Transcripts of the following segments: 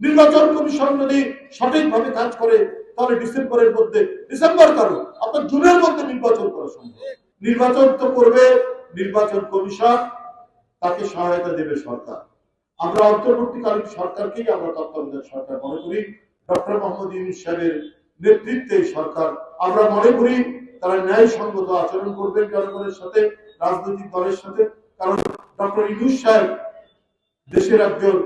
নির্বাচন কমিশন যদি সঠিকভাবে কাজ করে, তাহলে ডিসেম্বরের মধ্যে, ডিসেম্বর কারও আপনার জুনের মধ্যে নির্বাচন করা সম্ভব। নির্বাচন তো করবে, নির্বাচন কমিশন তাকে সহায়তা দেবে সরকার। আমরা অন্তর্বর্তীকালীন সরকারকেই আমরা তত্ত্বাবধায়ক সরকার মনে করি। ডক্টর মোহাম্মদ ইউনুস সাহেবের নেতৃত্বে সরকার। আমরা মনে করি তারা ন্যায়সঙ্গত আচরণ করবেন জনগণের সাথে, রাজনৈতিক দলের সাথে। কারণ ডক্টর ইউনুস সাহেব দেশের একজন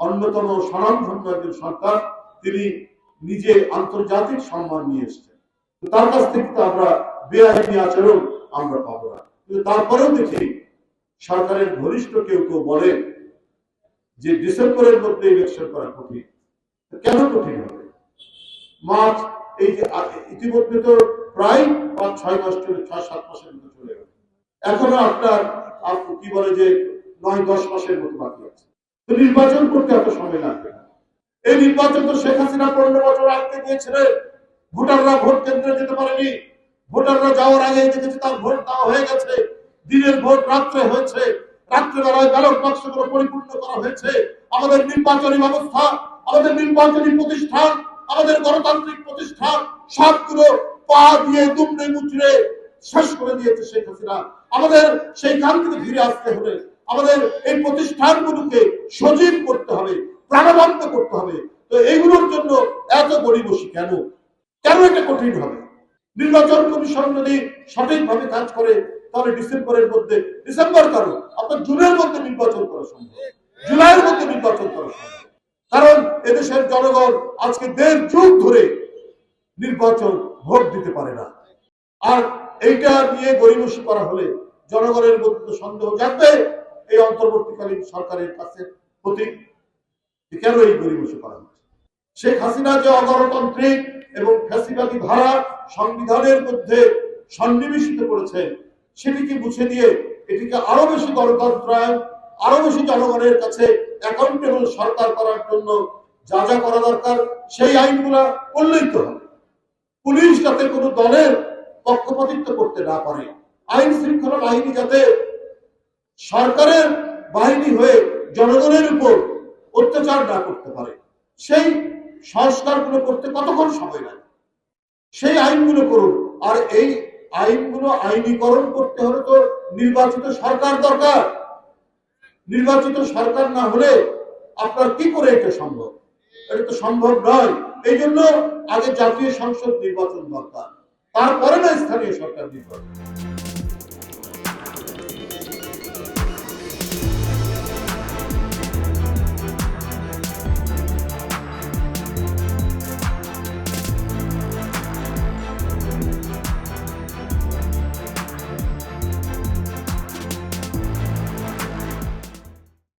অন্যতম স্বনামধন্য একজন সরকার, তিনি নিজে আন্তর্জাতিক সম্মান নিয়ে এসেছেন। তার কাছ থেকে তো আমরা বেআইনি আচরণ আমরা পাবো না। কিন্তু তারপরেও দেখি সরকারের ঘনিষ্ঠ কেউ কেউ বলেন যে ডিসেম্বরের মধ্যে ইলেকশন করা কঠিন। কেন কঠিন হবে? মার্চ, এই যে ইতিমধ্যে তো প্রায় পাঁচ, ছয় মাস চলে, ছয়, সাত মাসের মতো চলে গেল। এখনও আপনার আপ- কি বলে যে নয়, দশ মাসের মতো বাকি আছে। নির্বাচন করতে এত সময় লাগবে এই নির্বাচন তো শেখ হাসিনা পনেরো বছর আগে দিয়েছিলেন। ভোটাররা ভোট কেন্দ্রে যেতে পারেনি। ভোটাররা যাওয়ার আগে দেখেছে তার ভোট দেওয়া হয়ে গেছে। দিনের ভোট রাত্রে হয়েছে। রাত্রে বেলায় ব্যালট বাক্সগুলো পরিপূর্ণ করা হয়েছে। আমাদের নির্বাচনী ব্যবস্থা, আমাদের নির্বাচনী প্রতিষ্ঠান, আমাদের গণতান্ত্রিক প্রতিষ্ঠান, সবগুলো পা দিয়ে দুমড়ে মুচড়ে শেষ করে দিয়েছে শেখ হাসিনা। আমাদের সেইখান থেকে ফিরে আসতে হবে আমাদের এই প্রতিষ্ঠানগুলোকে সজীব করতে হবে, প্রাণবন্ত করতে হবে। তো এইগুলোর জন্য এত গরিবসী কেন? কেন এটা কঠিন হবে? নির্বাচন কমিশন যদি সঠিকভাবে কাজ করে, তাহলে ডিসেম্বরের মধ্যে, ডিসেম্বর কারও আপনার জুনের মধ্যে নির্বাচন করা সম্ভব। জুলাইয়ের মধ্যে নির্বাচন করা সম্ভব। কারণ এদেশের জনগণ আজকে দেড় যুগ ধরে নির্বাচন ভোট দিতে পারে না। আর এইটা নিয়ে গরিবসী করা হলে জনগণের মধ্যে সন্দেহ জাগবে। এই অন্তর্বর্তীকালীন সরকারের কাছে প্রতি কেন এই গরিবসী করা শেখ হাসিনা যে অগণতান্ত্রিক এবং ফ্যাসিবাদী ধারা সংবিধানের মধ্যে সন্নিবেশিত সেটিকে মুছে দিয়ে এটিকে আরও বেশি গণতন্ত্রায়ন, আরও বেশি জনগণের কাছে অ্যাকাউন্টেবল সরকার করার জন্য যা যা করা দরকার, সেই আইনগুলা করলেই তো পুলিশ যাতে কোনো দলের পক্ষপাতিত্ব করতে না পারে, আইন শৃঙ্খলা বাহিনী যাতে সরকারের বাহিনী হয়ে জনগণের উপর অত্যাচার না করতে পারে। সেই সংস্কারগুলো করতে কতক্ষণ সময় লাগে? সেই আইনগুলো করুন। আর এই আইনগুলো আইনীকরণ করতে হলে তো নির্বাচিত সরকার দরকার। নির্বাচিত সরকার না হলে আপনার কি করে এটা সম্ভব? এটা তো সম্ভব নয়। এই জন্য আগে জাতীয় সংসদ নির্বাচন দরকার। তারপরে না স্থানীয় সরকার নির্বাচন।